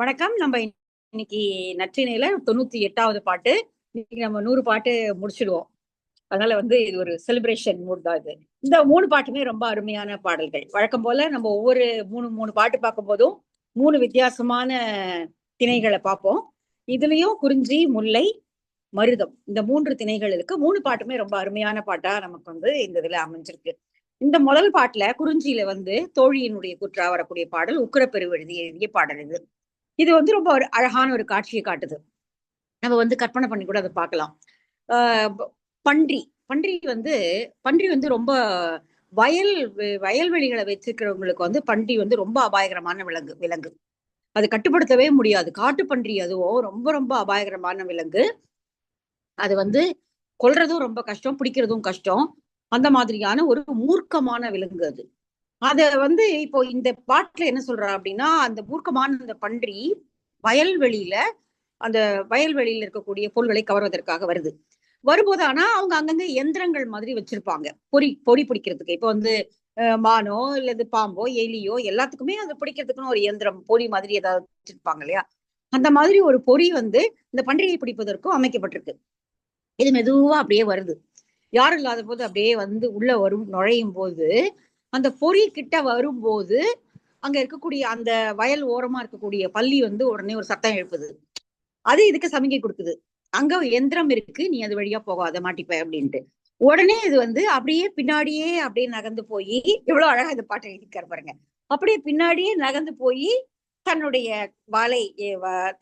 வணக்கம். நம்ம இன்னைக்கு நற்றினையில தொண்ணூத்தி எட்டாவது பாட்டு. இன்னைக்கு நம்ம நூறு பாட்டு முடிச்சிடுவோம். அதனால வந்து இது ஒரு செலிப்ரேஷன் மூட் தான் இது. இந்த மூணு பாட்டுமே ரொம்ப அருமையான பாடல்கள். வழக்கம் போல நம்ம ஒவ்வொரு மூணு மூணு பாட்டு பார்க்கும் போதும் மூணு வித்தியாசமான திணைகளை பார்ப்போம். இதுலயும் குறிஞ்சி முல்லை மருதம். இந்த மூன்று திணைகள் இருக்கு மூணு பாட்டுமே ரொம்ப அருமையான பாட்டா நமக்கு வந்து இந்த இதுல அமைஞ்சிருக்கு. இந்த முதல் பாட்டுல குறிஞ்சியில வந்து தோழியினுடைய குற்றா வரக்கூடிய பாடல் உக்கரப்பெருவெழுதி எழுதிய பாடல் இது. இது வந்து ரொம்ப ஒரு அழகான ஒரு காட்சியை காட்டுது. நம்ம வந்து கற்பனை பண்ணி கூட அதை பார்க்கலாம். ஆஹ் பன்றி. பன்றி வந்து பன்றி வந்து ரொம்ப வயல் வயல்வெளிகளை வச்சிருக்கிறவங்களுக்கு வந்து பன்றி வந்து ரொம்ப அபாயகரமான விலங்கு விலங்கு. அது கட்டுப்படுத்தவே முடியாது. காட்டு பன்றி அதுவும் ரொம்ப ரொம்ப அபாயகரமான விலங்கு. அது வந்து கொல்றதும் ரொம்ப கஷ்டம் பிடிக்கிறதும் கஷ்டம். அந்த மாதிரியான ஒரு மூர்க்கமான விலங்கு அது. அத வந்து இப்போ இந்த பாட்டுல என்ன சொல்றா அப்படின்னா அந்த மூர்க்கமான அந்த பன்றி வயல்வெளியில அந்த வயல்வெளியில இருக்கக்கூடிய பொருள்களை கவர்வதற்காக வருது. வரும்போது ஆனா அவங்க அங்கங்க எந்திரங்கள் மாதிரி வச்சிருப்பாங்க. பொறி பொறி பிடிக்கிறதுக்கு. இப்போ வந்து மானோ இல்லது பாம்போ எலியோ எல்லாத்துக்குமே அது பிடிக்கிறதுக்குன்னு ஒரு இயந்திரம் பொறி மாதிரி ஏதாவது வச்சிருப்பாங்க இல்லையா? அந்த மாதிரி ஒரு பொறி வந்து இந்த பன்றியை பிடிப்பதற்கும் அமைக்கப்பட்டிருக்கு. இது மெதுவா அப்படியே வருது. யாரும் இல்லாத போது அப்படியே வந்து உள்ள வரும் நுழையும் போது அந்த பொறி கிட்ட வரும்போது அங்க இருக்கக்கூடிய அந்த வயல் ஓரமா இருக்கக்கூடிய பள்ளி வந்து உடனே ஒரு சத்தம் எழுப்புது. அது இதுக்கு சமிகை கொடுக்குது? அங்க எந்திரம் இருக்கு நீ அது வழியா போகாத மாட்டிப்ப அப்படின்ட்டு. உடனே இது வந்து அப்படியே பின்னாடியே அப்படியே நகர்ந்து போய் எவ்வளவு அழகா இந்த பாட்டை எழுதிக்காரு பாருங்க. அப்படியே பின்னாடியே நகர்ந்து போய் தன்னுடைய வலை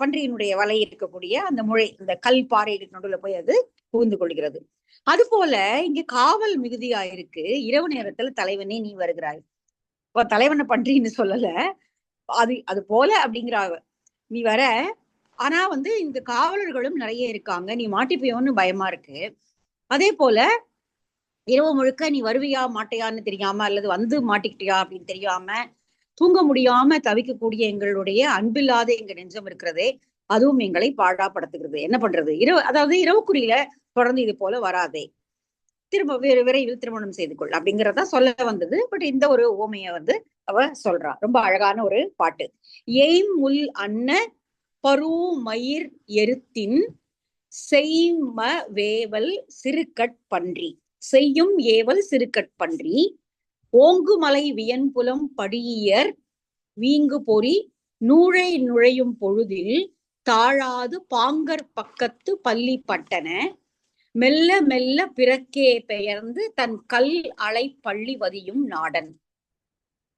பன்றியினுடைய வலை இருக்கக்கூடிய அந்த முளை இந்த கல் பாறை நடுவில் போய் அது புகுந்து கொள்கிறது. அது போல இங்க காவல் மிகுதியா இருக்கு இரவு நேரத்துல தலைவனே நீ வருகிறாய். இப்போ தலைவனை பன்றின்னு சொல்லல. அது அது போல அப்படிங்கிற நீ வர. ஆனா வந்து இந்த காவலர்களும் நிறைய இருக்காங்க. நீ மாட்டிப்பியோன்னு பயமா இருக்கு. அதே போல இரவு முழுக்க நீ வருவியா மாட்டையான்னு தெரியாம அல்லது வந்து மாட்டிக்கிட்டியா அப்படின்னு தெரியாம தூங்க முடியாம தவிக்கக்கூடிய எங்களுடைய அன்பில்லாத எங்க நெஞ்சம் இருக்கிறதே அதுவும் எங்களை பாழாப்படுத்துகிறது. என்ன பண்றது? இரவு அதாவது இரவுக்குறியில தொடர்ந்து இது போல வராதே. திரும்ப விரைவில் திருமணம் செய்து கொள் அப்படிங்கறத சொல்ல வந்தது. பட் இந்த ஒரு ஓமைய வந்து அவ சொல்றா. ரொம்ப அழகான ஒரு பாட்டு. எய்ம் முல் அன்ன பரு மயிர் எருத்தின் செய்ம வேவல் சிறுகட் பன்றி. செய்யும் ஏவல் சிறுகட் பன்றி. ஓங்குமலை வியன்புலம் படியர் வீங்கு பொறி நூழை நுழையும் பொழுதில் தாழாது பாங்கர் பக்கத்து பள்ளி பட்டன. மெல்ல மெல்ல பிறக்கே பெயர்ந்து தன் கல் அலை பள்ளி வதியும் நாடன்.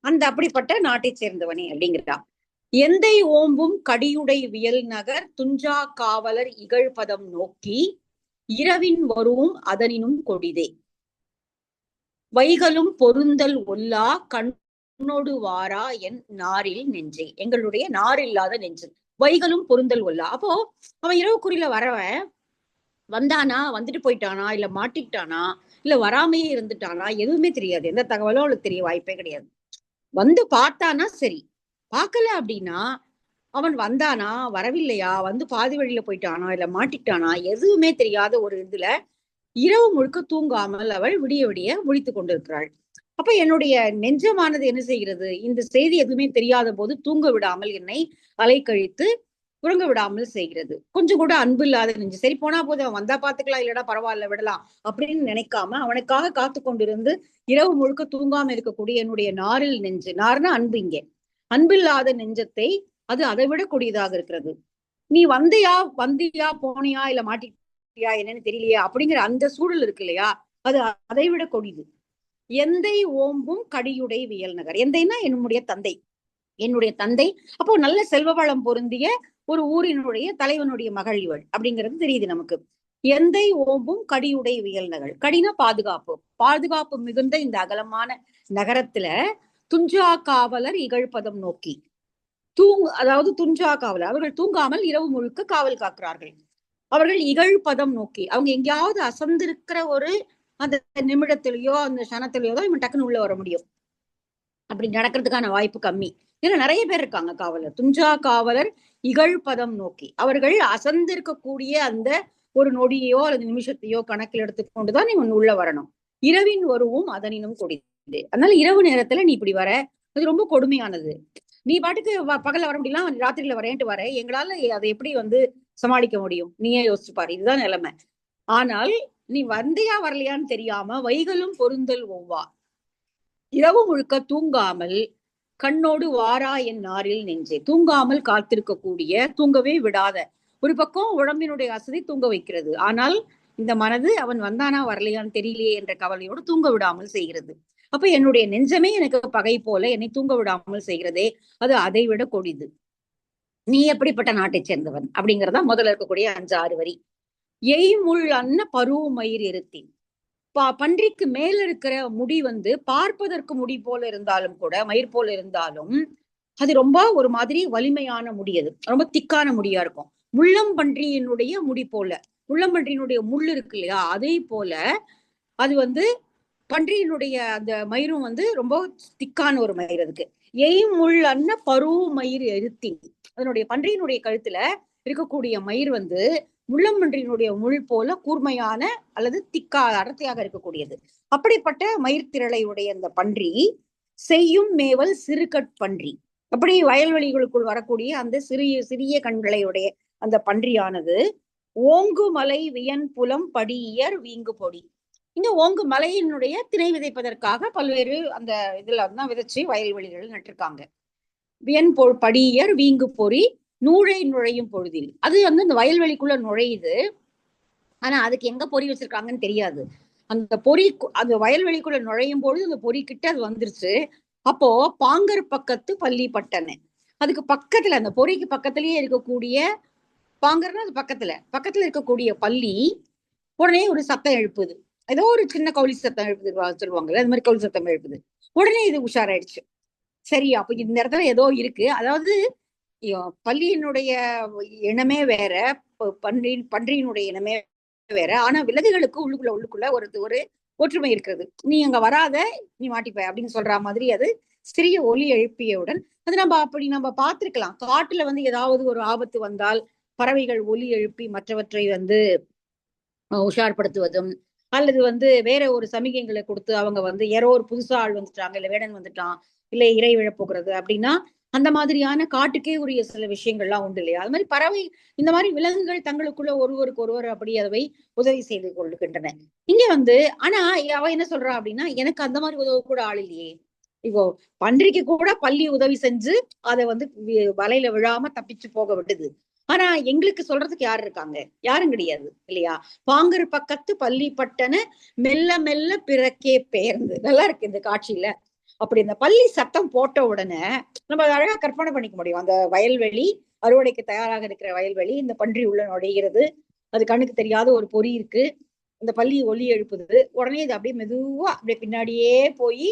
அந்த அப்படிப்பட்ட நாட்டை சேர்ந்தவனே அப்படிங்கிறான் எந்தை ஓம்பும் கடியுடை வியல் நகர் துஞ்சா காவலர் இகழ்பதம் நோக்கி இரவின் வருவும் அதனினும் கொடிதே. வைகளும் பொருந்தல் ஒல்லா கண்ணோடு வாரா என் நாரில் நெஞ்சே. எங்களுடைய நார் இல்லாத நெஞ்சு வைகளும் பொருந்தல் ஒல்லா. அப்போ அவன் இரவுக்குறியில வரவன் வந்தானா வந்துட்டு போயிட்டானா இல்ல மாட்டிக்கிட்டானா இல்ல வராமையே இருந்துட்டானா எதுவுமே தெரியாது. எந்த தகவலும் அவளுக்கு தெரிய வாய்ப்பே கிடையாது. வந்து பார்த்தானா சரி. பார்க்கல அப்படின்னா அவன் வந்தானா வரவில்லையா வந்து பாதி வழியில போயிட்டானா இல்ல மாட்டிக்கிட்டானா எதுவுமே தெரியாத ஒரு இதுல இரவு முழுக்க தூங்காமல் அவள் விடிய விடிய முடித்து கொண்டிருக்கிறாள். அப்ப என்னுடைய நெஞ்சமானது என்ன செய்கிறது? இந்த செய்தி எதுவுமே தெரியாத போது தூங்க விடாமல் என்னை அலைக்கழித்து உறங்க விடாமல் செய்கிறது. கொஞ்சம் கூட அன்பு இல்லாத நெஞ்சு. சரி போனா போது அவன் வந்தா பாத்துக்கலாம். இல்லடா பரவாயில்ல விடலாம் அப்படின்னு நினைக்காம அவனுக்காக காத்து கொண்டிருந்து இரவு முழுக்க தூங்காம இருக்கக்கூடிய என்னுடைய நாரில் நெஞ்சு. நார்னா அன்பு இங்கே. அன்பில்லாத நெஞ்சத்தை அது அதை விட கொடியதாக இருக்கிறது. நீ வந்தியா வந்தியா போனியா இல்ல என்னன்னு தெரியலையா அப்படிங்கிற அந்த சூழல் இருக்கு இல்லையா? அது அதை விட கொடிது. எந்தை ஓம்பும் கடியுடை வியல் நகர். எந்தைன்னா என்னுடைய தந்தை. என்னுடைய தந்தை. அப்போ நல்ல செல்வ வளம் பொருந்திய ஒரு ஊரினுடைய தலைவனுடைய மகள் இவள் அப்படிங்கிறது தெரியுது நமக்கு. எந்தை ஓம்பும் கடியுடை வியல் நகர். கடின பாதுகாப்பு. பாதுகாப்பு மிகுந்த இந்த அகலமான நகரத்துல துஞ்சா காவலர் இகழ்பதம் நோக்கி. தூங் அதாவது துஞ்சா காவலர். அவர்கள் தூங்காமல் இரவு முழுக்க காவல் காக்கிறார்கள். அவர்கள் இகழ்பதம் நோக்கி. அவங்க எங்கேயாவது அசந்திருக்கிற ஒரு அந்த நிமிடத்திலேயோ அந்த சனத்திலேயோ தான் இவன் டக்குன்னு உள்ள வர முடியும். அப்படி நடக்கிறதுக்கான வாய்ப்பு கம்மி. ஏன்னா நிறைய பேர் இருக்காங்க காவலர். துஞ்சா காவலர் இகழ்பதம் நோக்கி. அவர்கள் அசந்திருக்கக்கூடிய அந்த ஒரு நொடியோ அல்லது நிமிஷத்தையோ கணக்கில் எடுத்துக்கொண்டுதான் இவன் உள்ள வரணும். இரவின் வருவும் அதனினும் கொடிது. அதனால இரவு நேரத்துல நீ இப்படி வர. அது ரொம்ப கொடுமையானது. நீ பாட்டுக்கு பகல்ல வர முடியலாம் ராத்திரியில வரேன்ட்டு வர. எங்களால அதை எப்படி வந்து சமாளிக்க முடியும். நீயே யோசிச்சு பாரு. இதுதான் நிலைமை. ஆனால் நீ வந்தியா வரலையான்னு தெரியாம வைகளும் பொருந்தல் ஒவ்வா. இரவு முழுக்க தூங்காமல் கண்ணோடு வாரா என் நாரில் நெஞ்சே. தூங்காமல் காத்திருக்கக்கூடிய தூங்கவே விடாத. ஒரு பக்கம் உடம்பினுடைய அசதி தூங்க வைக்கிறது. ஆனால் இந்த மனது அவன் வந்தானா வரலையான்னு தெரியலையே என்ற கவலையோடு தூங்க விடாமல் செய்கிறது. அப்ப என்னுடைய நெஞ்சமே எனக்கு பகை போல என்னை தூங்க விடாமல் செய்கிறதே. அது அதை விட கொடிது. நீ எப்படிப்பட்ட நாட்டைச் சேர்ந்தவன்? அப்படிங்கிறதா முதல்ல இருக்கக்கூடிய அஞ்சு ஆறு வரி. எய்முள் அன்ன பருவமயிர் இருத்தின். பா பன்றிக்கு மேல இருக்கிற முடி வந்து பார்ப்பதற்கு முடி போல இருந்தாலும் கூட மயிர் போல இருந்தாலும் அது ரொம்ப ஒரு மாதிரி வலிமையான முடி அது. ரொம்ப திக்கான முடியா இருக்கும். முள்ளம்பன்றியினுடைய முடி போல. முள்ளம்பன்றியினுடைய முள் இருக்கு இல்லையா? அதே போல அது வந்து பன்றியினுடைய அந்த மயிரும் வந்து ரொம்ப திக்கான ஒரு மயிர் அதுக்கு. எய் முள் அன்ன பருவ மயிர் எருத்தின் அதனுடைய பன்றியினுடைய கழுத்துல இருக்கக்கூடிய மயிர் வந்து முள்ளம்பன்றியினுடைய முள் போல கூர்மையான அல்லது திக்கா அடர்த்தியாக இருக்கக்கூடியது. அப்படிப்பட்ட மயிர் அந்த பன்றி செய்யும் மேவல் சிறுகட் பன்றி. அப்படி வயல்வெளிகளுக்குள் வரக்கூடிய அந்த சிறிய சிறிய கண்களையுடைய அந்த பன்றியானது ஓங்கு மலை வியன் புலம் படியர் வீங்கு பொடி இந்த ஓங்கு மலையினுடைய திணை விதைப்பதற்காக பல்வேறு அந்த இதுல தான் விதைச்சு வயல்வெளிகள் நட்டிருக்காங்க. வியன் பொ படியர் வீங்கு பொறி நூழை நுழையும் பொழுதில். அது வந்து அந்த வயல்வெளிக்குள்ள நுழையுது. ஆனா அதுக்கு எங்க பொறி வச்சிருக்காங்கன்னு தெரியாது. அந்த பொறி அந்த வயல்வெளிக்குள்ள நுழையும் பொழுது அந்த பொறி கிட்ட அது வந்துருச்சு. அப்போ பாங்கர் பக்கத்து பள்ளி பட்டனை அதுக்கு பக்கத்துல அந்த பொறிக்கு பக்கத்திலேயே இருக்கக்கூடிய பாங்கர்னா அது பக்கத்துல. பக்கத்துல இருக்கக்கூடிய பள்ளி உடனே ஒரு சத்தம் எழுப்புது. ஏதோ ஒரு சின்ன கவுளி சத்தம் எழுப்புது சொல்லுவாங்கல்ல அது மாதிரி கவுளி சத்தம் எழுப்புது. உடனே இது உஷாராயிடுச்சு. சரி அப்ப இந்த இடத்துல ஏதோ இருக்கு. அதாவது பள்ளியினுடைய இனமே வேற பன்றி பன்றியினுடைய இனமே வேற ஆனா விலங்குகளுக்கு உள்ளுக்குள்ள உள்ளுக்குள்ள ஒரு ஒரு ஒற்றுமை இருக்கிறது. நீ அங்க வராத நீ மாட்டிப்ப அப்படின்னு சொல்ற மாதிரி அது சிறிய ஒலி எழுப்பியவுடன் அது நம்ம அப்படி நம்ம பார்த்திருக்கலாம். காட்டுல வந்து ஏதாவது ஒரு ஆபத்து வந்தால் பறவைகள் ஒலி எழுப்பி மற்றவற்றை வந்து உஷார்படுத்துவதும் அல்லது வந்து வேற ஒரு சமிகைங்களை கொடுத்து அவங்க வந்து யாரோ ஒரு புதுசா ஆள் வந்துட்டாங்க இல்ல வேடன் வந்துட்டான் இல்ல இறை விழப் போகிறது அப்படின்னா அந்த மாதிரியான காட்டுக்கே உரிய சில விஷயங்கள்லாம் உண்டு இல்லையா? அது மாதிரி பறவை இந்த மாதிரி விலங்குகள் தங்களுக்குள்ள ஒருவருக்கு ஒருவர் அப்படி அதை உதவி செய்து கொள்கின்றன. இங்க வந்து ஆனா அவ என்ன சொல்றா அப்படின்னா எனக்கு அந்த மாதிரி உதவ கூட ஆள் இல்லையே. இப்போ பன்றிக்கு கூட பள்ளி உதவி செஞ்சு அதை வந்து வி- வலையில விழாம தப்பிச்சு போக விட்டுது ஆனா எங்களுக்கு சொல்றதுக்கு யார் இருக்காங்க? யாரும் கிடையாது இல்லையா? பாங்கர் பக்கத்து பள்ளிப்பட்டன மெல்ல மெல்ல பிறக்கே பெயர்ந்து. நல்லா இருக்கு இந்த காட்சியில. அப்படி இந்த பள்ளி சத்தம் போட்ட உடனே நம்ம அதை அழகா கற்பனை பண்ணிக்க முடியும். அந்த வயல்வெளி அறுவடைக்கு தயாராக இருக்கிற வயல்வெளி இந்த பன்றி உள்ள நுழைகிறது. அது கண்ணுக்கு தெரியாத ஒரு பொறி இருக்கு. அந்த பள்ளி ஒலி எழுப்புது. உடனே இது அப்படியே மெதுவா அப்படியே பின்னாடியே போய்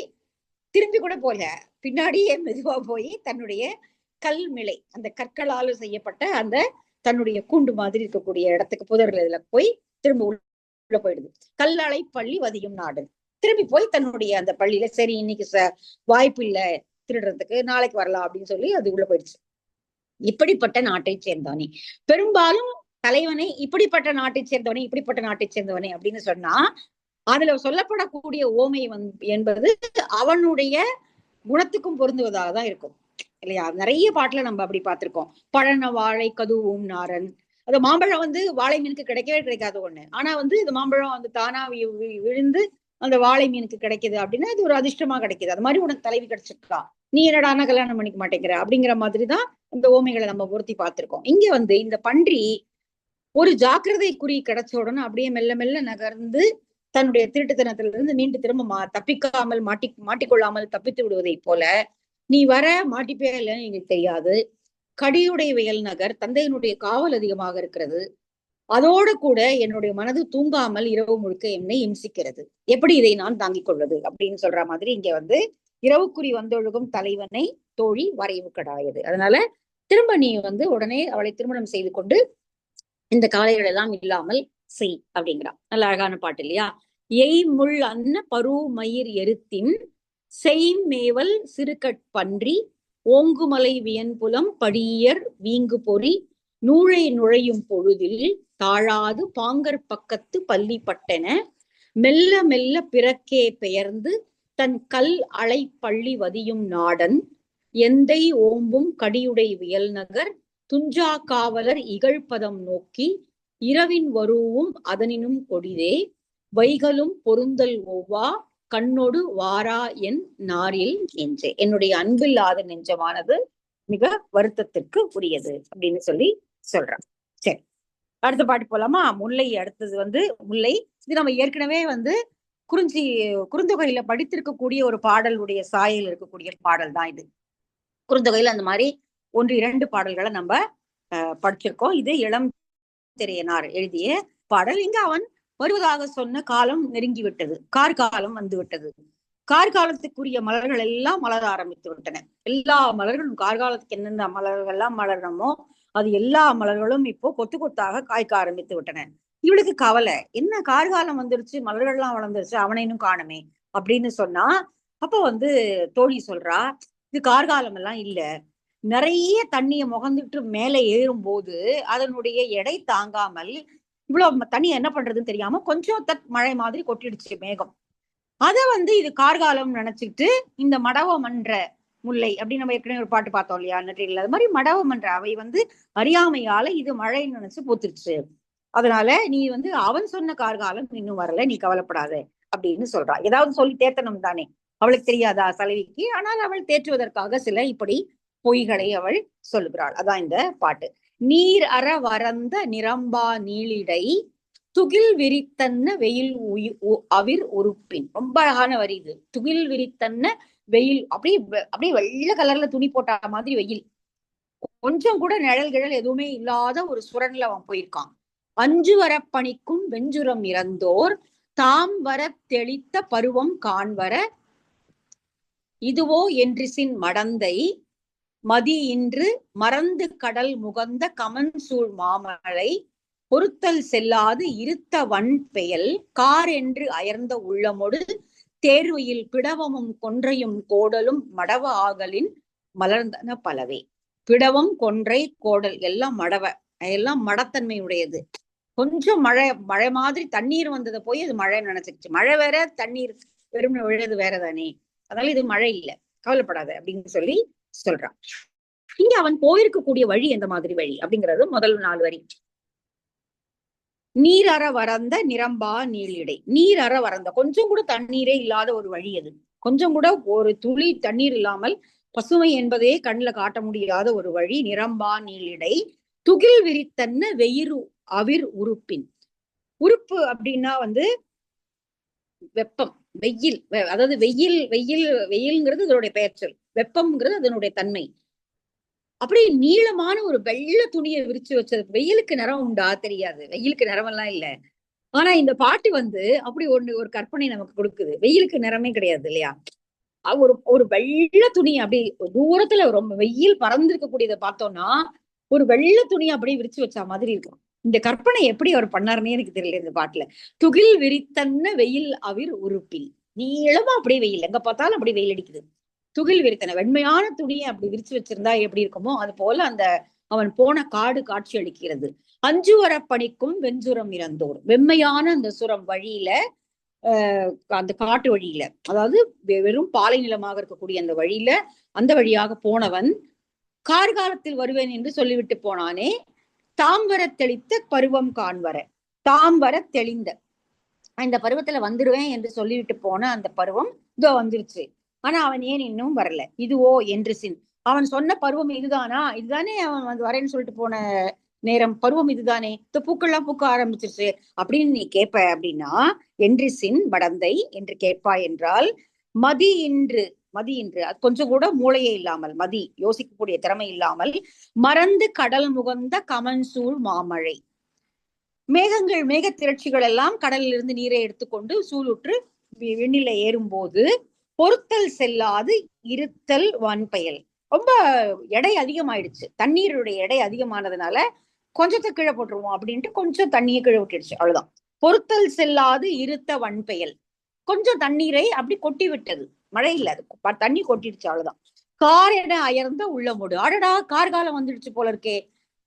திரும்பி கூட போல பின்னாடியே மெதுவா போய் தன்னுடைய கல்மிளை அந்த கற்களால் செய்யப்பட்ட அந்த தன்னுடைய கூண்டு மாதிரி இருக்கக்கூடிய இடத்துக்கு புதர்கள் இதுல போய் திரும்ப உள்ள போயிடுது. கல்லளை பள்ளி வதியும் நாடு. திரும்பி போய் தன்னுடைய அந்த பள்ளியில சரி இன்னைக்கு ச- வாய்ப்பு இல்லை திருடுறதுக்கு நாளைக்கு வரலாம் அப்படின்னு சொல்லி அது உள்ள போயிடுச்சு. இப்படிப்பட்ட நாட்டை சேர்ந்தவனே. பெரும்பாலும் தலைவனை இப்படிப்பட்ட நாட்டை சேர்ந்தவனே இப்படிப்பட்ட நாட்டை சேர்ந்தவனே அப்படின்னு சொன்னா அதுல சொல்லப்படக்கூடிய ஓமை வந் என்பது அவனுடைய குணத்துக்கும் பொருந்துவதாக தான் இருக்கும். இல்லையா? நிறைய பாட்டுல நம்ம அப்படி பார்த்திருக்கோம். பழன வாழை கதுவும் நாரன் அது மாம்பழம் வந்து வாழை மீனுக்கு கிடைக்கவே கிடைக்காத ஒண்ணு. ஆனா வந்து இந்த மாம்பழம் வந்து தானா விழுந்து அந்த வாழை மீனுக்கு கிடைக்குது அப்படின்னா இது ஒரு அதிர்ஷ்டமா கிடைக்குது. அது மாதிரி உனக்கு தலைவி கிடைச்சிருக்கா. நீ என்னடானா கல்யாணம் பண்ணிக்க மாட்டேங்கிற? அப்படிங்கிற மாதிரிதான் இந்த ஓமைகளை நம்ம பொருத்தி பார்த்திருக்கோம். இங்க வந்து இந்த பன்றி ஒரு ஜாக்கிரதை குறி கிடைச்ச உடனே அப்படியே மெல்ல மெல்ல நகர்ந்து தன்னுடைய திருட்டுத்தனத்திலிருந்து மீண்டு திரும்ப மா தப்பிக்காமல் மாட்டி மாட்டிக்கொள்ளாமல் தப்பித்து விடுவதை போல நீ வர மாட்டிப்பே இல்லைன்னு எங்களுக்கு தெரியாது. கடியுடைய வயல் நகர் தந்தையினுடைய காவல் அதிகமாக இருக்கிறது. அதோட கூட என்னுடைய மனது தூங்காமல் இரவு முழுக்க என்னை இம்சிக்கிறது. எப்படி இதை நான் தாங்கிக் கொள்வது அப்படின்னு சொல்ற மாதிரி இங்க வந்து இரவுக்குறி வந்தொழுகும் தலைவனை தோழி வரைவு கடாயது. அதனால திரும்ப நீ வந்து உடனே அவளை திருமணம் செய்து கொண்டு இந்த காலைகள் எல்லாம் இல்லாமல் செய் அப்படிங்கிறா. நல்ல அழகான பாட்டு இல்லையா? எய் முள் அன்ன பரு மயிர் எருத்தின் செய்மேவல் சிறுகட் பன்றி ஓங்குமலை வியன்புலம் படியர் வீங்கு பொறி நூழை நுழையும் பொழுதில் தாழாது பாங்கர் பக்கத்து பள்ளி மெல்ல மெல்ல பிறக்கே பெயர்ந்து தன் கல் அலை பள்ளி வதியும் நாடன் எந்தை ஓம்பும் கடியுடை வியல் நகர் துஞ்சா காவலர் இகழ்பதம் நோக்கி இரவின் வருவும் அதனினும் கொடிதே வைகளும் பொருந்தல் ஒவ்வா கண்ணோடு வாரா என் நாரில் நெஞ்சே என்னுடைய அன்பில்லாத நெஞ்சமானது மிக வருத்தத்திற்கு உரியது அப்படின்னு சொல்லி சொல்றான். சரி அடுத்த பாட்டு போலாமா? முல்லை அடுத்தது வந்து முல்லை. இது நம்ம ஏற்கனவே வந்து குறிஞ்சி குறுந்தொகையில படித்திருக்கக்கூடிய ஒரு பாடலுடைய சாயல் இருக்கக்கூடிய பாடல் தான் இது. குறுந்தொகையில அந்த மாதிரி ஒன்று இரண்டு பாடல்களை நம்ம படிச்சிருக்கோம். இது இளம் திரையனார் எழுதிய பாடல். இங்க அவன் வருவதாக சொன்ன காலம் நெருங்கி விட்டது கார்காலம் வந்து விட்டது கார்காலத்துக்குரிய மலர்கள் எல்லாம் மலர ஆரம்பித்து விட்டன. எல்லா மலர்களும் கார்காலத்துக்கு என்னென்ன மலர்கள் எல்லாம் மலரணுமோ அது எல்லா மலர்களும் இப்போ கொத்து கொத்தாக காய்க்க ஆரம்பித்து விட்டன. இவளுக்கு கவலை என்ன கார்காலம் வந்துருச்சு மலர்கள்லாம் வளர்ந்துருச்சு அவனையும் காணுமே அப்படின்னு சொன்னா அப்ப வந்து தோழி சொல்றா இது கார்காலம் எல்லாம் இல்ல. நிறைய தண்ணிய முகந்துட்டு மேலே ஏறும் போது அதனுடைய எடை தாங்காமல் இவ்வளவு தண்ணி என்ன பண்றதுன்னு தெரியாம கொஞ்சம் தட் மழை மாதிரி கொட்டிடுச்சு மேகம். அத வந்து இது கார்காலம் நினைச்சுக்கிட்டு இந்த மடவ மன்ற முல்லை அப்படின்னு நம்ம ஏற்கனவே ஒரு பாட்டு பார்த்தோம் இல்லையா? நன்றிகள் அது மாதிரி மடவ மன்ற அவை வந்து அறியாமையால இது மழைன்னு நினைச்சு பூத்துருச்சு. அதனால நீ வந்து அவன் சொன்ன கார்காலம் இன்னும் வரல நீ கவலைப்படாத அப்படின்னு சொல்றா. ஏதாவது சொல்லி தேத்தனம் தானே. அவளுக்கு தெரியாதா சலவிக்கு? ஆனால் அவள் தேற்றுவதற்காக சில இப்படி பொய்களை அவள் சொல்லுகிறாள். அதான் இந்த பாட்டு. நீர் அற வரந்த நிரம்பா நீளிடை துகில் விரித்தன்ன வெயில் அவிர் உறுப்பின். ரொம்ப அழகான வரி இது. துகில் விரித்தன்ன வெயில் அப்படியே அப்படியே வெள்ளை கலர்ல துணி போட்ட மாதிரி வெயில். கொஞ்சம் கூட நிழல் கிழல் எதுவுமே இல்லாத ஒரு சுரன்ல அவன் போயிருக்கான். அஞ்சு வர பணிக்கும் வெஞ்சுரம் இறந்தோர் தாம் வர தெளித்த பருவம் காண்வர இதுவோ என்றிசின் மடந்தை மதி இன்று மறந்து கடல் முகந்த கமன் சூழ் மாமலை பொருத்தல் செல்லாது இருத்த வன் பெயல் கார் என்று அயர்ந்த உள்ளமொடு தேர்வையில் பிடவமும் கொன்றையும் கோடலும் மடவ ஆகலின் மலர்ந்தன பலவே. பிடவம் கொன்றை கோடல் எல்லாம் மடவ எல்லாம் மடத்தன்மை உடையது கொஞ்சம் மழை மழை மாதிரி தண்ணீர் வந்ததை போய் அது மழை நினைச்சிருச்சு. மழை வேற தண்ணீர் வெறும் விழுது வேற தானே. அதனால இது மழை இல்லை. கவலைப்படாத அப்படின்னு சொல்லி சொல்றான். இங்க அவன் போயிருக்கக்கூடிய வழி எந்த மாதிரி வழி? அப்படிங்கிறது முதல் நாள் வரி. நீர் அற நிரம்பா நீளிடை நீர் அற வறந்த கொஞ்சம் கூட தண்ணீரே இல்லாத ஒரு வழி அது. கொஞ்சம் கூட ஒரு துளி தண்ணீர் இல்லாமல் பசுமை என்பதே கண்ணுல காட்ட முடியாத ஒரு வழி. நிரம்பா நீளிடை துகில் விரித்தன்ன வெயிரு அவிர் உறுப்பின். உறுப்பு அப்படின்னா வந்து வெப்பம் வெயில் அதாவது வெயில் வெயில் வெயில்ங்கிறது இதனுடைய பெயர்ச்சல் வெப்பம்ங்கிறது அதனுடைய தன்மை. அப்படியே நீளமான ஒரு வெள்ள துணியை விரிச்சு வச்சது. வெயிலுக்கு நிறம் உண்டா? தெரியாது. வெயிலுக்கு நிறம் எல்லாம் இல்ல. ஆனா இந்த பாட்டு வந்து அப்படி ஒண்ணு ஒரு கற்பனை நமக்கு கொடுக்குது. வெயிலுக்கு நிறமே கிடையாது இல்லையா? ஒரு ஒரு வெள்ள துணி அப்படி தூரத்துல ரொம்ப வெயில் பறந்துருக்க கூடியதை பார்த்தோம்னா ஒரு வெள்ள துணி அப்படியே விரிச்சு வச்ச மாதிரி இருக்கும். இந்த கற்பனை எப்படி அவர் பண்ணாருன்னே எனக்கு தெரியல இந்த பாட்டுல. துகில் விரித்தன்ன வெயில் அவிர் உருப்பில். நீளமா அப்படியே வெயில். எங்க பார்த்தாலும் அப்படி வெயில் அடிக்குது. துகில் விரித்தன. வெண்மையான துணியை அப்படி விரிச்சு வச்சிருந்தா எப்படி இருக்குமோ அது போல அந்த அவன் போன காடு காட்சி அளிக்கிறது. அஞ்சுவர பணிக்கும் வெஞ்சுரம் இறந்தோர். வெம்மையான அந்த சுரம் வழியில அந்த காட்டு வழியில அதாவது வெறும் பாலை நிலமாக இருக்கக்கூடிய அந்த வழியில அந்த வழியாக போனவன் கார்காலத்தில் வருவேன் என்று சொல்லிவிட்டு போனானே தாம் வர தெளித்த பருவம் காண்வர. தாம் வர தெளிந்த. இந்த பருவத்துல வந்துடுவேன் என்று சொல்லிவிட்டு போன அந்த பருவம் இதோ வந்துருச்சு. ஆனா அவன் ஏன் இன்னும் வரல? இதுவோ என்று சின். அவன் சொன்ன பருவம் இதுதானா? இதுதானே அவன் வந்து வரேன்னு சொல்லிட்டு போன நேரம். பருவம் இதுதானே? இந்த பூக்கள்லாம் பூக்க ஆரம்பிச்சிருச்சு. அப்படின்னு நீ கேட்ப அப்படின்னா என்று சின் வடந்தை என்று கேட்பாய் என்றால் மதி இன்று மதி இன்று. அது கொஞ்சம் கூட மூளையே இல்லாமல் மதி யோசிக்கக்கூடிய திறமை இல்லாமல் மறந்து கடல் முகந்த கமன் சூழ் மாமழை. மேகங்கள் மேக திரட்சிகள் எல்லாம் கடலில் இருந்து நீரை எடுத்துக்கொண்டு சூளுற்று விண்ணில ஏறும்போது பொருத்தல் செல்லாது இருத்தல் வான்பயல். ரொம்ப எடை அதிகமாயிடுச்சு. தண்ணீருடைய எடை அதிகமானதுனால கொஞ்சத்தை கீழே போட்டுருவோம் அப்படின்ட்டு கொஞ்சம் தண்ணியை கீழே விட்டுடுச்சு. அவ்வளவுதான். பொருத்தல் செல்லாது இருத்த வன்பெயல். கொஞ்சம் தண்ணீரை அப்படி கொட்டி விட்டது. மழை இல்லை அது தண்ணி கொட்டிடுச்சு அவ்வளவுதான். கார் என அயர்ந்த உள்ளமுடு. அடடா கார்காலம் வந்துடுச்சு போல இருக்கே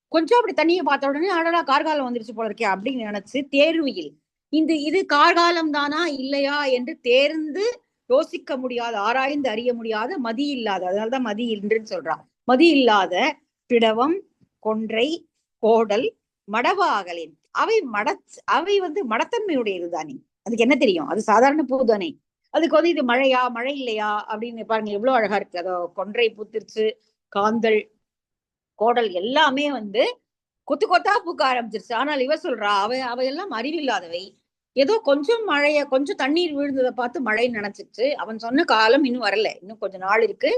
கொஞ்சம் அப்படி தண்ணியை பார்த்த உடனே அடடா கார்காலம் வந்துடுச்சு போல இருக்கே அப்படின்னு நினைச்சு தேர்வியில் இந்த இது கார்காலம் தானா இல்லையா? என்று தேர்ந்து யோசிக்க முடியாத ஆராய்ந்து அறிய முடியாத மதி இல்லாத அதனாலதான் மதி இன்றுன்னு சொல்றான் மதி இல்லாத பிடவம் கொன்றை கோடல் மடவாகலின். அவை மட அவை வந்து மடத்தன்மையுடையது தானே அதுக்கு என்ன தெரியும்? அது சாதாரண பூ தானே அதுக்கு வந்து இது மழையா மழை இல்லையா அப்படின்னு பாருங்க எவ்வளவு அழகா இருக்கு. அதோ கொன்றை பூத்திருச்சு காந்தல் கோடல் எல்லாமே வந்து கொத்து கொத்தா பூக்க ஆரம்பிச்சிருச்சு. ஆனால் இவ சொல்றா அவ அவையெல்லாம் அறிவில்லாதவை. ஏதோ கொஞ்சம் மழைய கொஞ்சம் தண்ணீர் விழுந்ததை பார்த்து மழை நினைச்சிச்சு அவன் சொன்ன காலம் இன்னும் வரல. இன்னும் கொஞ்ச நாள் இருக்கு.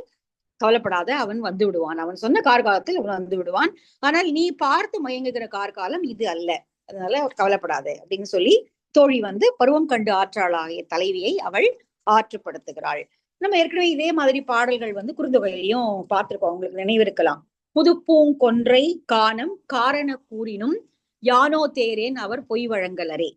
கவலைப்படாத அவன் வந்து விடுவான். அவன் சொன்ன கார்காலத்தில் அவன் வந்து விடுவான். ஆனால் நீ பார்த்து மயங்குகிற கார்காலம் இது அல்ல. அதனால கவலைப்படாத அப்படின்னு சொல்லி தோழி வந்து பருவம் கண்டு ஆற்றாளாகிய தலைவியை அவள் ஆற்றுப்படுத்துகிறாள். நம்ம ஏற்கனவே இதே மாதிரி பாடல்கள் வந்து குறுந்தொகையிலையும் பார்த்திருக்கோம். உங்களுக்கு நினைவிருக்கலாம். புதுப்பூங் கொன்றை காணம் காரண கூறினும் யானோ தேரேன் அவர் பொய் வழங்கலரே.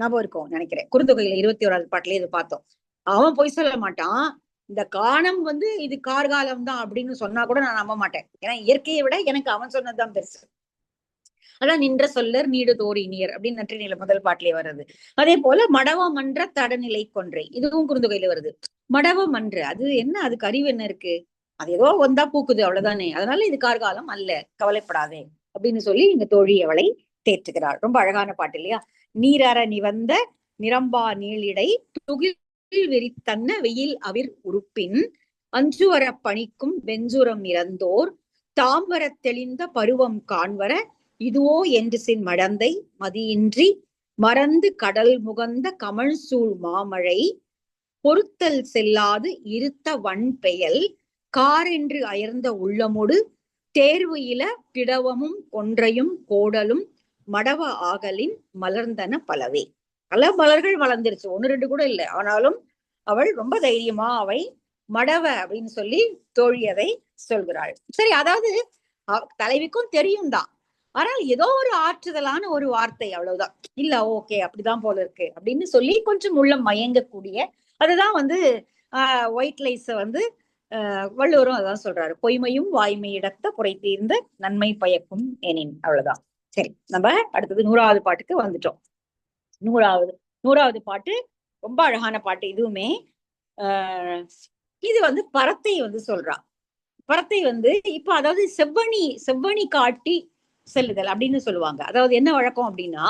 ஞாபகம் இருக்கும் நினைக்கிறேன். குறுந்தொகையில இருபத்தி ஓராவது பாட்டுல இது பார்த்தோம். அவன் பொய் சொல்ல மாட்டான். இந்த காலம் வந்து இது கார்காலம் தான் அப்படின்னு சொன்னா கூட நான் நம்ப மாட்டேன். ஏன்னா இயற்கையை விட எனக்கு அவன் சொன்னதுதான் பெருசு. அதான் நின்ற சொல்லர் நீடு தோறி நீர் அப்படின்னு நற்றினில முதல் பாட்டிலே வருது அதே போல மடவ மன்ற தடநிலை கொன்றை. இதுவும் குறுந்தொகையில வருது. மடவ மன்ற அது என்ன? அதுக்கு அறிவு என்ன இருக்கு? அது ஏதோ வந்தா பூக்குது அவ்வளவுதானே. அதனால இது கார்காலம் அல்ல. கவலைப்படாதே அப்படின்னு சொல்லி இந்த தோழி அவளை தேற்றுகிறாள். ரொம்ப அழகான பாட்டு இல்லையா? நீரற நிவந்த நிரம்பா நீளிடை துகில் வெறித்தன்ன வெயில் அவிர் உறுப்பின் அஞ்சுவர பணிக்கும் வெஞ்சுரம் இறந்தோர் தாம்பரத் தெளிந்த பருவம் காண்வர இதுவோ என்று சின் மடந்தை மதியின்றி மறந்து கடல் முகந்த கமல் சூழ் மாமழை பொருத்தல் செல்லாது இருத்த வன் பெயல் காரென்று அயர்ந்த உள்ளமொடு தேர்வு இல பிடவமும் கொன்றையும் கோடலும் மடவ ஆகலின் மலர்ந்தன பலவே. பல மலர்கள் வளர்ந்துருச்சு. ஒன்னு ரெண்டு கூட இல்லை. ஆனாலும் அவள் ரொம்ப தைரியமா அவை மடவ அப்படின்னு சொல்லி தோழியதை சொல்கிறாள். சரி அதாவது தலைவிக்கும் தெரியும் தான். ஆனால் ஏதோ ஒரு ஆற்றுதலான ஒரு வார்த்தை அவ்வளவுதான். இல்ல ஓகே அப்படிதான் போல இருக்கு அப்படின்னு சொல்லி கொஞ்சம் உள்ள மயங்கக்கூடிய அதுதான் வந்து ஆஹ் ஒயிட் லைஸ வந்து ஆஹ் வள்ளுவரும் அதான் சொல்றாரு. பொய்மையும் வாய்மை இடத்த தீர்ந்த நன்மை பயக்கும் எனின். அவ்வளவுதான். சரி நம்ம அடுத்தது நூறாவது பாட்டுக்கு வந்துட்டோம். நூறாவது நூறாவது பாட்டு ரொம்ப அழகான பாட்டு இதுவுமே. ஆஹ் இது வந்து பரத்தை வந்து சொல்றா. பரத்தை வந்து இப்ப அதாவது செவ்வணி செவ்வணி காட்டி செல்லுதல் அப்படின்னு சொல்லுவாங்க. அதாவது என்ன வழக்கம் அப்படின்னா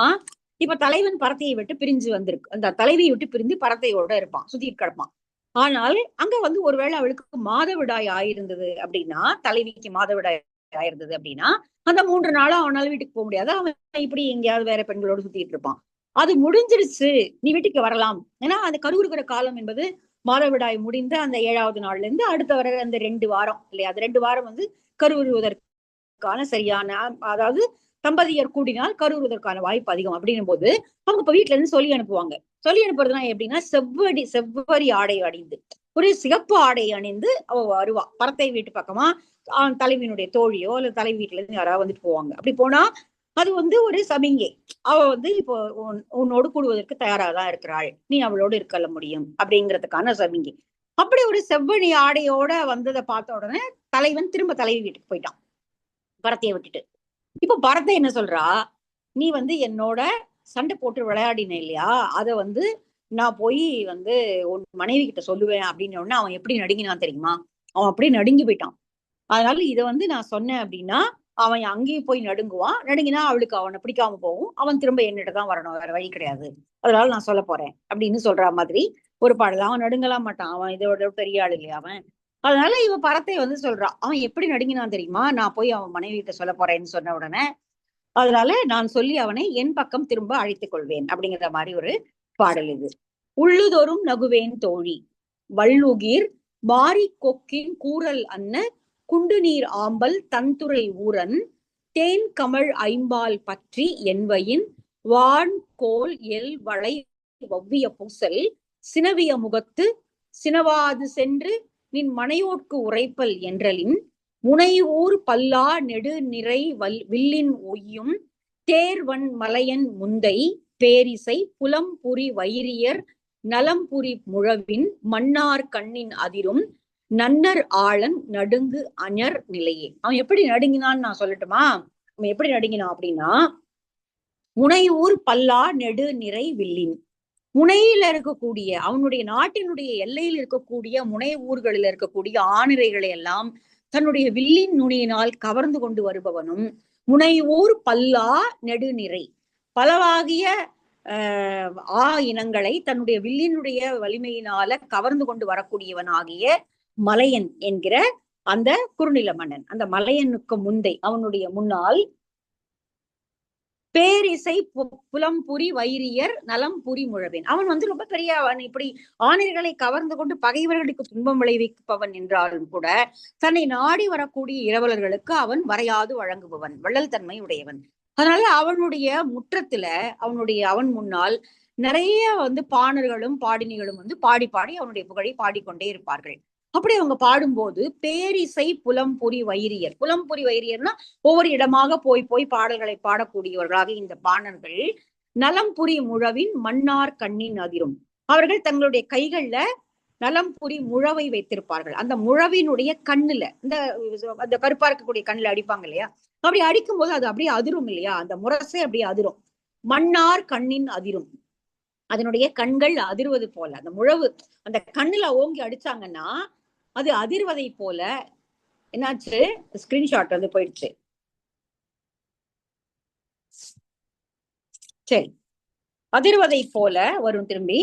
இப்ப தலைவன் பரத்தையை விட்டு பிரிஞ்சு வந்திருக்கு. அந்த தலைவியை விட்டு பிரிந்து பரத்தையோட இருப்பான் சுத்திட்டு கிடப்பான். ஆனால் அங்க வந்து ஒருவேளை அவளுக்கு மாதவிடாய் ஆயிருந்தது அப்படின்னா தலைவிக்கு மாதவிடாய் ஆயிருந்தது அப்படின்னா அந்த மூன்று நாளும் அவனால வீட்டுக்கு போக முடியாது. அவன் இப்படி எங்கேயாவது வேற பெண்களோடு சுத்திட்டு இருப்பான். அது முடிஞ்சிருச்சு. நீ வீட்டுக்கு வரலாம். ஏன்னா அந்த கருவுறுகிற காலம் என்பது மாதவிடாய் முடிந்த அந்த ஏழாவது நாள்ல இருந்து அடுத்த வர அந்த ரெண்டு வாரம் இல்லையா? அது ரெண்டு வாரம் வந்து கருவுறுவதற்கான சரியான அதாவது தம்பதியர் கூடினால் கருவுறுவதற்கான வாய்ப்பு அதிகம் அப்படின்னும் போது அவங்க இப்ப வீட்டுல இருந்து சொல்லி அனுப்புவாங்க. சொல்லி அனுப்புறதுனா எப்படின்னா செவ்வடி செவ்வரி ஆடை அணிந்து ஒரு சிகப்பு ஆடை அணிந்து அவ வருவா. பரத்தை வீட்டு பக்கமா தலைவியினுடைய தோழியோ அல்லது தலைவி வீட்டுல இருந்து யாராவது வந்துட்டு போவாங்க. அப்படி போனா அது வந்து ஒரு சமிங்கை அவ வந்து இப்போ உன்னோடு கூடுவதற்கு தயாராக தான் இருக்கிறாள். நீ அவளோடு இருக்கல முடியும் அப்படிங்கிறதுக்கான சமிங்கை அப்படி ஒரு செவ்வழி ஆடையோட வந்ததை பார்த்த உடனே தலைவன் திரும்ப தலைவி வீட்டுக்கு போயிட்டான். பரத்தையை விட்டுட்டு. இப்போ பரத்தை என்ன சொல்றா? நீ வந்து என்னோட சண்டை போட்டு விளையாடின இல்லையா? அத வந்து நான் போய் வந்து உன் மனைவி கிட்ட சொல்லுவேன் அப்படின்னு உடனே அவன் எப்படி நடுங்கினான் தெரியுமா? அவன் அப்படியே நடுங்கி போயிட்டான். அதனால இதை வந்து நான் சொன்னேன் அப்படின்னா அவன் அங்கேயும் போய் நடுங்குவான். நடுங்கினா அவளுக்கு அவனை பிடிக்காம போகும். அவன் திரும்ப என்னிட்ட தான் வரணும். வேற வழி கிடையாது. அதனால நான் சொல்ல போறேன் அப்படின்னு சொல்ற மாதிரி ஒரு பாடல். அவன் நடுங்கலாம் மாட்டான். அவன் இதோட பெரிய ஆள் இல்லையா அவன்? அதனால இவ பரத்தை வந்து சொல்றான் அவன் எப்படி நடுங்கினான் தெரியுமா? நான் போய் அவன் மனைவி கிட்ட சொல்ல போறேன்னு சொன்ன உடனே அதனால நான் சொல்லி அவனை என் பக்கம் திரும்ப அழைத்துக் கொள்வேன் அப்படிங்கிற மாதிரி ஒரு பாடல் இது. உள்ளுதோறும் நகுவேன் தோழி. வள்ளுகிர் மாரி கொக்கின் கூறல் அன்ன குண்டு நீர் ஆம்பல் தன்துறை ஊரன் தேன் கமழ் ஐம்பால் பற்றி என்பையின் வான் கோல் எல் வளை வவ்விய பூசல் சினவிய முகத்து சினவாது சென்று நின் மனையோட்கு உரைப்பல் என்றலின் முனைவூர் பல்லா நெடு நிறை வல் வில்லின் ஒய்யும் தேர்வன் மலையன் முந்தை பேரிசை புலம்புரி வைரியர் நலம்புரி முழவின் மன்னார் கண்ணின் அதிரும் நன்னர் ஆளன் நடுங்கு அஞர் நிலையே. அவன் எப்படி நடுங்கினான்னு நான் சொல்லட்டுமா? அவன் எப்படி நடுங்கினான் அப்படின்னா முனையூர் பல்லா நெடு நிறை வில்லின். முனையில இருக்கக்கூடிய அவனுடைய நாட்டினுடைய எல்லையில் இருக்கக்கூடிய முனை ஊர்களில் இருக்கக்கூடிய ஆணிரைகளை எல்லாம் தன்னுடைய வில்லின் நுனியினால் கவர்ந்து கொண்டு வருபவனும் முனையூர் பல்லா நெடுநிறை பலவாகிய ஆஹ் ஆ இனங்களை தன்னுடைய வில்லினுடைய வலிமையினால கவர்ந்து கொண்டு வரக்கூடியவனாகிய மலையன் என்கிற அந்த குறுநில மன்னன். அந்த மலையனுக்கு முந்தை அவனுடைய முன்னால் பேரிசை புலம்புரி வைரியர் நலம்புரி முழவேன். அவன் வந்து ரொம்ப பெரிய அவன். இப்படி ஆணையர்களை கவர்ந்து கொண்டு பகைவர்களுக்கு துன்பம் விளைவிப்பவன் என்றாலும் கூட தன்னை நாடி வரக்கூடிய இரவலர்களுக்கு அவன் வரையாது வழங்குபவன். வள்ளல் தன்மை உடையவன். அதனால அவனுடைய முற்றத்துல அவனுடைய அவன் முன்னால் நிறைய வந்து பாணர்களும் பாடினிகளும் வந்து பாடி பாடி அவனுடைய புகழை பாடிக்கொண்டே இருப்பார்கள். அப்படி அவங்க பாடும்போது பேரிசை புலம்புரி வைரியர் புலம்புரி வைரியர்னா ஒவ்வொரு இடமாக போய் போய் பாடல்களை பாடக்கூடியவர்களாக இந்த பாணர்கள் நலம்புரி முழவின் மன்னார் கண்ணின் அதிரும். அவர்கள் தங்களுடைய கைகள்ல நலம்புரி முழவை வைத்திருப்பார்கள். அந்த முழவினுடைய கண்ணுல இந்த அந்த கருப்பா இருக்கக்கூடிய கண்ணுல அடிப்பாங்க இல்லையா? அப்படி அடிக்கும் போது அது அப்படியே அதிரும் இல்லையா? அந்த முரசை அப்படியே அதிரும். மன்னார் கண்ணின் அதிரும். அதனுடைய கண்கள் அதிர்வது போல. அந்த முழவு அந்த கண்ணுல ஓங்கி அடிச்சாங்கன்னா அது அதிர்வதை போல என்னாச்சு? ஸ்கிரீன்ஷாட் வந்து போயிடுச்சு. சரி. அதிர்வதை போல வரும் திரும்பி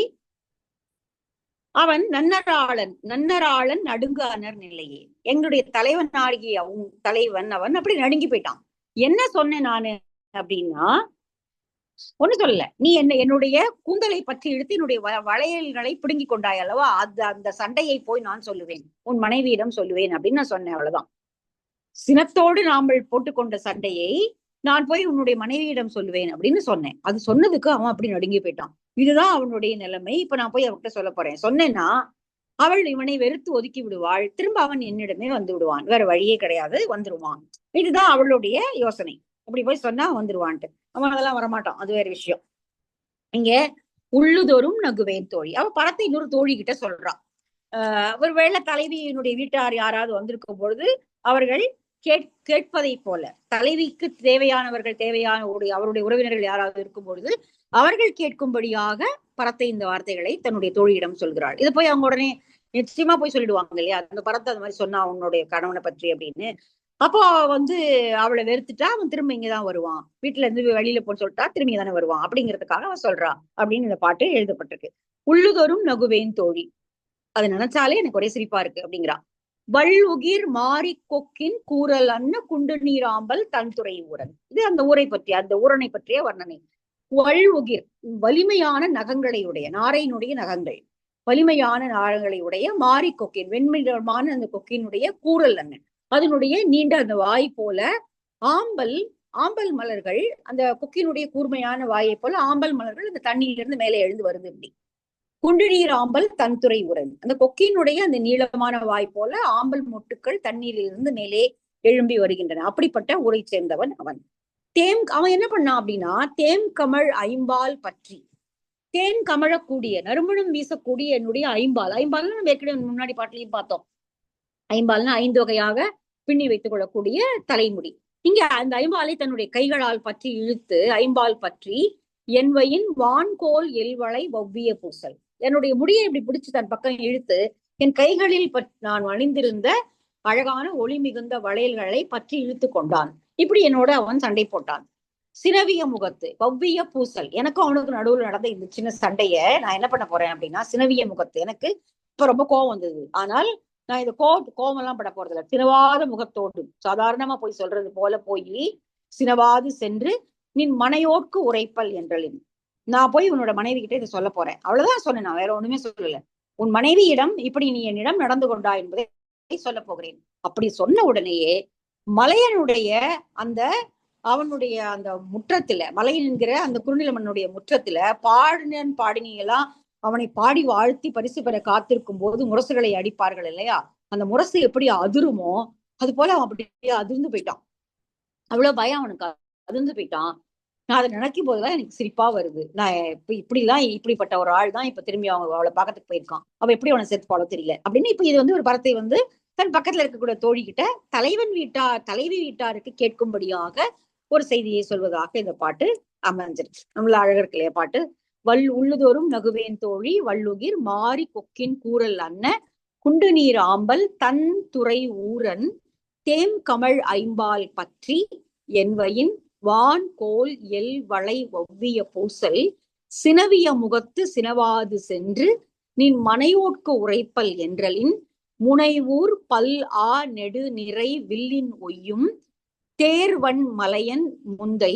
அவன் நன்னராளன் நன்னராளன் நடுங்கு அனர் நிலையே. எங்களுடைய தலைவன் ஆகிய தலைவன் அவன் அப்படி நடுங்கி போயிட்டான். என்ன சொன்னேன் நானு? அப்படின்னா ஒண்ணு சொல்லல. நீ என்ன என்னுடைய கூந்தலை பற்றி இழுத்து என்னுடைய வ- வளையல்களை பிடுங்கி கொண்டாய் அல்லவா? அந்த அந்த சண்டையை போய் நான் சொல்லுவேன். உன் மனைவியிடம் சொல்லுவேன் அப்படின்னு நான் சொன்னேன் அவ்வளவுதான். சினத்தோடு நாமல் போட்டுக்கொண்ட சண்டையை நான் போய் உன்னுடைய மனைவியிடம் சொல்லுவேன் அப்படின்னு சொன்னேன். அது சொன்னதுக்கு அவன் அப்படி நடுங்கி போயிட்டான். இதுதான் அவனுடைய நிலைமை. இப்ப நான் போய் அவர்கிட்ட சொல்ல போறேன். சொன்னேன்னா அவள் இவனை வெறுத்து ஒதுக்கி விடுவாள். திரும்ப அவன் என்னிடமே வந்து விடுவான். வேற வழியே கிடையாது. வந்துருவான். இதுதான் அவளுடைய யோசனை. அப்படி போய் சொன்னா வந்துருவான்ட்டு. அவன் அதெல்லாம் வரமாட்டான் அது வேற விஷயம். இங்க உள்ளுதோறும் நகுவேன் தோழி. அவ பரத்தை இன்னொரு தோழி கிட்ட சொல்றான் ஆஹ் ஒருவேளை தலைவியினுடைய வீட்டார் யாராவது வந்திருக்கும் பொழுது அவர்கள் கேட் கேட்பதை போல தலைவிக்கு தேவையானவர்கள் தேவையான அவருடைய உறவினர்கள் யாராவது இருக்கும் பொழுது அவர்கள் கேட்கும்படியாக பரத்தை இந்த வார்த்தைகளை தன்னுடைய தோழியிடம் சொல்கிறாள். இதை போய் அவங்க உடனே நிச்சயமா போய் சொல்லிடுவாங்க இல்லையா? அந்த பரத்தை அந்த மாதிரி சொன்னா உன்னுடைய கணவனை பற்றி அப்படின்னு. அப்போ அவ வந்து அவளை வெறுத்துட்டா அவன் திரும்ப இங்கதான் வருவான். வீட்டுல இருந்து வெளியில போன்னு சொல்லிட்டா திரும்பி தானே வருவான். அப்படிங்கிறதுக்காக அவன் சொல்றா அப்படின்னு இந்த பாட்டு எழுதப்பட்டிருக்கு. உள்ளுதோறும் நகுவேன் தோழி. அதை நினைச்சாலே எனக்கு ஒரே சிரிப்பா இருக்கு அப்படிங்கிறா வள்ளுகிர் மாறி கொக்கின் கூறல் அன்ன குண்டு நீராம்பல் தன்துறை ஊரன் இது அந்த ஊரை பற்றிய அந்த ஊரனை பற்றிய வர்ணனை. வள்ளுகிர் வலிமையான நகங்களை உடைய நாரையினுடைய நகங்கள். வலிமையான நாரங்களை உடைய மாறி கொக்கின் வெண்மிடமான அந்த கொக்கினுடைய கூறல் அண்ணன் அதனுடைய நீண்ட அந்த வாய் போல ஆம்பல் ஆம்பல் மலர்கள் அந்த கொக்கினுடைய கூர்மையான வாயை போல ஆம்பல் மலர்கள் அந்த தண்ணியிலிருந்து மேலே எழுந்து வருது இப்படி. குண்டுநீர் ஆம்பல் தன்துறை உரன் அந்த கொக்கினுடைய அந்த நீளமான வாய் போல ஆம்பல் மொட்டுக்கள் தண்ணீரிலிருந்து மேலே எழும்பி வருகின்றன. அப்படிப்பட்ட ஊரை சேர்ந்தவன் அவன். தேம் அவன் என்ன பண்ணான் அப்படின்னா தேம் கமழ் ஐம்பால் பற்றி. தேன் கமழக்கூடிய நறுமணம் வீசக்கூடிய என்னுடைய ஐம்பால். ஐம்பால் நம்ம ஏற்கனவே முன்னாடி பாட்டிலையும் பார்த்தோம். ஐம்பால்னா ஐந்து வகையாக பின்னி வைத்துக் கொள்ளக்கூடிய தலைமுடி. இங்க அந்த ஐம்பாலை தன்னுடைய கைகளால் பற்றி இழுத்து ஐம்பால் பற்றி என்வையின் வான்கோல் எல்வளை வவ்விய பூசல். என்னுடைய முடியை இப்படி பிடிச்சு தன் பக்கம் இழுத்து என் கைகளில் நான் அணிந்திருந்த அழகான ஒளி மிகுந்த வளையல்களை பற்றி இழுத்து கொண்டான். இப்படி என்னோட அவன் சண்டை போட்டான். சினவிய முகத்து வவ்விய பூசல். எனக்கும் அவனுக்கு நடுவில் நடந்த இந்த சின்ன சண்டைய நான் என்ன பண்ண போறேன் அப்படின்னா சினவிய முகத்து. எனக்கு இப்ப ரொம்ப கோவம் வந்தது. ஆனால் நான் இந்த கோ கோவம் எல்லாம் பட போறதில்ல சினவாத முகத்தோடு சாதாரணமா போய் சொல்றது போல போய் சினவாது சென்று நின் மனையோட்கு உரைப்பல் என்றலின். நான் போய் உன்னோட மனைவி கிட்ட இதை சொல்ல போறேன். அவ்வளவுதான் சொன்னேன் நான் வேற ஒண்ணுமே சொல்லல. உன் மனைவியிடம் இப்படி நீ என்னிடம் நடந்து கொண்டா என்பதை சொல்ல போகிறேன். அப்படி சொன்ன உடனேயே மலையனுடைய அந்த அவனுடைய அந்த முற்றத்துல மலையன் என்கிற அந்த குறுநிலமனுடைய முற்றத்துல பாடினன் பாடினி எல்லாம் அவனை பாடி வாழ்த்தி பரிசு பெற காத்திருக்கும் போது முரசுகளை அடிப்பார்கள் இல்லையா? அந்த முரசு எப்படி அதிருமோ அது போல அவன் அப்படியே அதிர்ந்து போயிட்டான். அவ்வளவு பயம் அவனுக்கு. அதிர்ந்து போயிட்டான். நான் அதை நினைக்கும் போதுதான் எனக்கு சிரிப்பா வருது. நான் இப்ப இப்படி எல்லாம் இப்படிப்பட்ட ஒரு ஆள் தான் இப்ப திரும்பி அவங்க அவளை பார்க்கறதுக்கு போயிருக்கான். அவ எப்படி அவனை சேர்த்து போல தெரியல. அப்படின்னு இப்ப இது வந்து ஒரு படத்தை வந்து தன் பக்கத்துல இருக்கக்கூடிய தோழி கிட்ட தலைவன் வீட்டார் தலைவி வீட்டாருக்கு கேட்கும்படியாக ஒரு செய்தியை சொல்வதாக இந்த பாட்டு அமைஞ்சிருக்கு. நம்மள அழகர் பாட்டு வல் உள்ளுதோறும் நகுவேன் தோழி வள்ளுகிர் மாறி கொக்கின் கூறல் அன்ன குண்டு நீர் ஆம்பல் தன் துறை ஊரன் தேம் கமழ் ஐம்பால் பற்றி என்பையின் வான் கோல் எல் வளை ஒவ்விய பூசல் சினவிய முகத்து சினவாது சென்று நின் மனையோட்கு உரைப்பல் என்றலின் முனைவூர் பல் ஆ நெடு நிறை வில்லின் ஒய்யும் தேர்வன் மலையன் முந்தை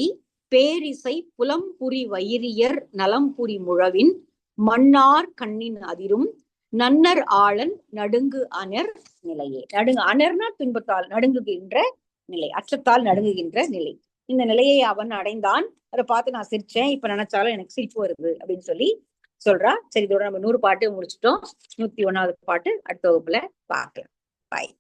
பேரிசை புலம்புரி வைரியர் நலம்புரி முழவின் மன்னார் கண்ணின் அதிரும் நன்னர் ஆளன் நடுங்கு அனர் நிலையே. நடுங்கு அனர்னா துன்பத்தால் நடுங்குகின்ற நிலை அச்சத்தால் நடுங்குகின்ற நிலை. இந்த நிலையை அவன் அடைந்தான். அதை பார்த்து நான் சிரிச்சேன். இப்ப நினைச்சாலும் எனக்கு சிரிப்பு வருது அப்படின்னு சொல்லி சொல்றா. சரி இதோட நம்ம நூறு பாட்டு முடிச்சிட்டோம். நூத்தி ஒன்னாவது பாட்டு அடுத்த வகுப்புல பார்க்கலாம். பாய்